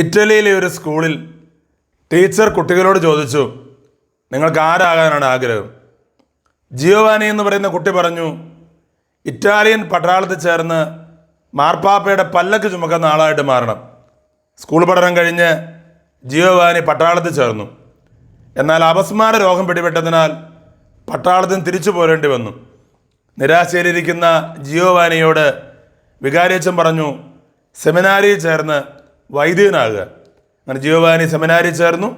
ഇറ്റലിയിലെ ഒരു സ്കൂളിൽ ടീച്ചർ കുട്ടികളോട് ചോദിച്ചു നിങ്ങൾക്ക് ആരാകാനാണ് ആഗ്രഹം? ജിയോവാനി എന്ന് പറയുന്ന കുട്ടി പറഞ്ഞു ഇറ്റാലിയൻ പട്ടാളത്തിൽ ചേർന്ന് മാർപ്പാപ്പയുടെ പല്ലക്ക് ചുമക്കുന്ന ആളായിട്ട് മാറണം. സ്കൂൾ പഠനം കഴിഞ്ഞ് ജിയോവാനി പട്ടാളത്തിൽ ചേർന്നു. എന്നാൽ അപസ്മാര രോഗം പിടിപെട്ടതിനാൽ പട്ടാളത്തിൽ നിന്ന് തിരിച്ചു പോരേണ്ടി വന്നു. നിരാശയിലിരിക്കുന്ന ജിയോവാനിയോട് വികാരിയച്ചൻ പറഞ്ഞു സെമിനാരിയിൽ ചേർന്ന് വൈദികനാകുക അങ്ങനെ ജീവവാനി സെമിനാരിൽ ചേർന്നു.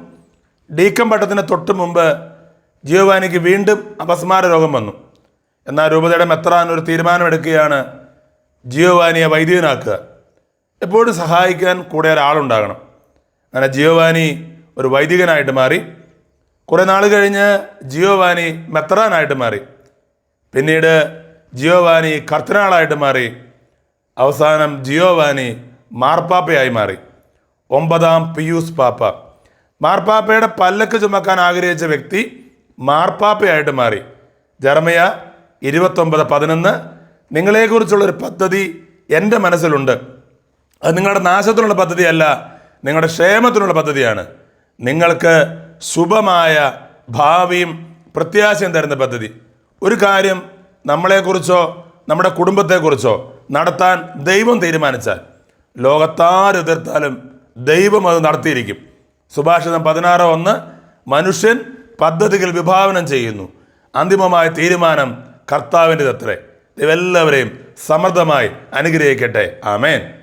ഡീക്കം പട്ടത്തിന് തൊട്ട് മുമ്പ് ജീവവാനിക്ക് വീണ്ടും അപസ്മാര രോഗം വന്നു. എന്നാൽ രൂപതയുടെ മെത്രാൻ ഒരു തീരുമാനമെടുക്കുകയാണ് ജിയോവാനിയെ വൈദികനാക്കുക എപ്പോഴും സഹായിക്കാൻ കൂടെ ഒരാളുണ്ടാകണം. അങ്ങനെ ജിയോവാനി ഒരു വൈദികനായിട്ട് മാറി. കുറേ നാൾ കഴിഞ്ഞ് ജിയോവാനി മെത്രാനായിട്ട് മാറി. പിന്നീട് ജിയോവാനി കർത്തനാളായിട്ട് മാറി. അവസാനം ജിയോവാനി മാർപ്പാപ്പയായി മാറി. ഒമ്പതാം പിയൂസ് പാപ്പ. മാർപ്പാപ്പയുടെ പല്ലക്ക് ചുമക്കാൻ ആഗ്രഹിച്ച വ്യക്തി മാർപ്പാപ്പയായിട്ട് മാറി. ജർമ്മയ ഇരുപത്തൊമ്പത് പതിനൊന്ന്. നിങ്ങളെക്കുറിച്ചുള്ളൊരു പദ്ധതി എന്റെ മനസ്സിലുണ്ട്. അത് നിങ്ങളുടെ നാശത്തിനുള്ള പദ്ധതിയല്ല നിങ്ങളുടെ ക്ഷേമത്തിനുള്ള പദ്ധതിയാണ്. നിങ്ങൾക്ക് ശുഭമായ ഭാവിയും പ്രത്യാശയും തരുന്ന പദ്ധതി. ഒരു കാര്യം നമ്മളെക്കുറിച്ചോ നമ്മുടെ കുടുംബത്തെക്കുറിച്ചോ നടത്താൻ ദൈവം തീരുമാനിച്ചാൽ ലോകത്താര് എതിർത്താലും ദൈവം അത് നടത്തിയിരിക്കും. സുഭാഷിതം പതിനാറ് ഒന്ന് മനുഷ്യൻ പദ്ധതികൾ വിഭാവനം ചെയ്യുന്നു. അന്തിമമായ തീരുമാനം കർത്താവിന്റെ അത്രേ ഇവെല്ലാവരെയും സമൃദ്ധമായി അനുഗ്രഹിക്കട്ടെ. ആമേൻ.